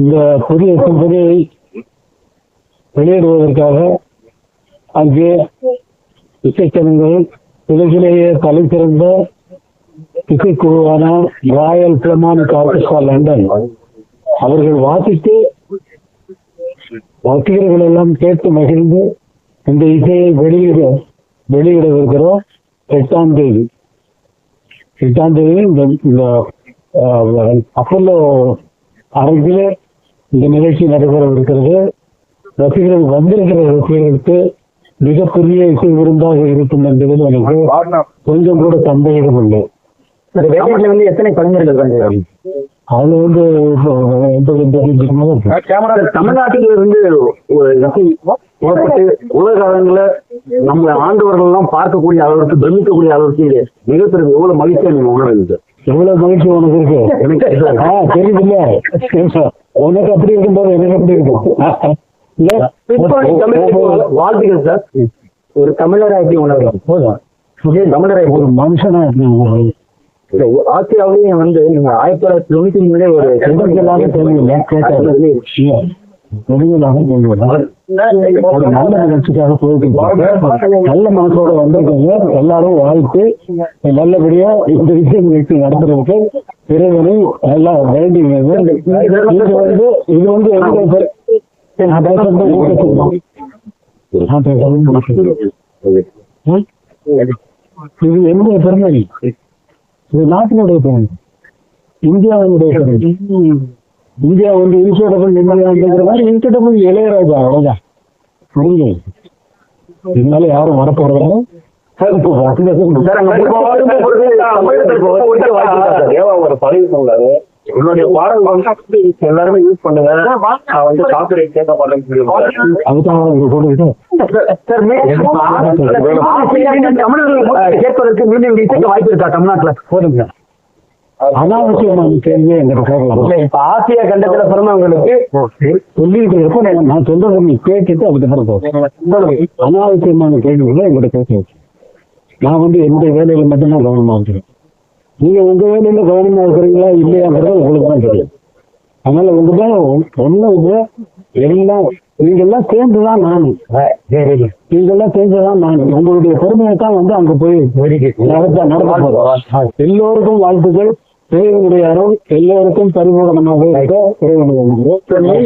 இந்த புதிய சிந்தனையை வெளியிடுவதற்காக அங்கே இசைச்சனங்கள் உலகிலேயே தலை சிறந்த இசைக்குழுவான ராயல் பிலமானிக் ஆர்கெஸ்ட்ரா லண்டன். அவர்கள் வாசித்து ரசிகர்கள் எல்லாம் கேட்டு மகிழ்ந்து இந்த இசையை வெளியிட வெளியிடவிருக்கிறோம். எட்டாம் தேதி. எட்டாம் தேதி இந்த அப்பல்லோ அரங்கிலே இந்த நிகழ்ச்சி நடைபெறவிருக்கிறது. ரசிகர்கள் வந்திருக்கிற ரசிகர்களுக்கு மிகப்பெரிய இசை விருந்தாக இருக்கும் என்பதில் எனக்கு கொஞ்சம் கூட சந்தேகம் இல்லை. வந்து எத்தனை கலைஞர்கள் இருக்காங்க? அதுல வந்து. தமிழ்நாட்டில் இருந்து ஒரு உலக அளவில் நம்ம ஆண்டவர்கள் எல்லாம் பார்க்கக்கூடிய அளவிற்கு பிரமிக்கக்கூடிய அளவிற்கு இது மிகப்பெரிய எவ்வளவு மகிழ்ச்சியா நீங்க உணர்ந்து எவ்வளவு மகிழ்ச்சி உனக்கு இருக்கு? எனக்கு ஆ தெரியுது இல்ல உனக்கு அப்படி இருக்கும்போது எனக்கு அப்படி இருக்கும். வாழ்த்துக்கள் சார் ஒரு தமிழரா எப்படி உணர்றோம்? போதும். தமிழரை ஒரு மனுஷனா ஆசியாவிலேயும் வந்து நீங்க ஆயிரத்தி தொள்ளாயிரத்தி தொண்ணூத்தி மூணுல ஒரு ஒரு நல்ல நிகழ்ச்சிக்காக. நல்ல மனசோட வந்திருக்கோங்க. எல்லாரும் வாழ்த்து. நல்லபடியா இந்த விஷயம் நிகழ்ச்சி நடத்துறதுக்கு இறைவனை எல்லாம் வேண்டிங்க இது வந்து இது வந்து? இது என்னுடைய பெருமை. இது நாட்டினுடைய பெருமை. இந்தியாவினுடைய பெருமை. இந்தியா வந்து இன்சூரபிள் இந்தியாங்கிற மாதிரி இன்சூரபிள் இளையராஜா அவ்வளவுதான். புரிஞ்சு இதனால யாரும் வரப்போறதில்லை. பாடல் எல்லாருமே யூஸ் பண்ணுங்க. நான் வந்து காப்பிரைட் கேட்க சொல்லியிருந்தாரு அதுதான் சார், தமிழர்கள் கேட்பதற்கு மீண்டும் இசைக்கு வாய்ப்பு இருக்கா தமிழ்நாட்டுல? போதுங்க அனாவசியமான கேள்வியை எங்கிட்ட கேட்கலாம் இல்ல, இப்ப ஆசியா கண்டத்துல பிறந்தவங்களுக்கு சொல்லிட்டு இருப்ப நான் சொல்றதை நீ கேட்டுட்டு அதுக்கப்புறம் போ. அனாவசியமான கேள்விகளை நான் வந்து எந்த வேலையில மட்டும்தான் கவனமா இருக்கிறேன். நீங்க உங்க வேலையில கவனமா இருக்கிறீங்களா இல்லையாங்கிறது உங்களுக்கு தான் தெரியும். அதனால உங்க ஒண்ணு எல்லாம் நீங்க எல்லாம் சேர்ந்துதான் நான் நீங்க எல்லாம் சேர்ந்துதான் நான் உங்களுடைய பெருமையை தான் வந்து அங்க போய் நடத்த நடத்த எல்லோருக்கும் வாழ்த்துக்கள். இறைவனுடைய அருள் எல்லோருக்கும் பரிபூரணமாக இருக்க இறைவனுடைய நம்ம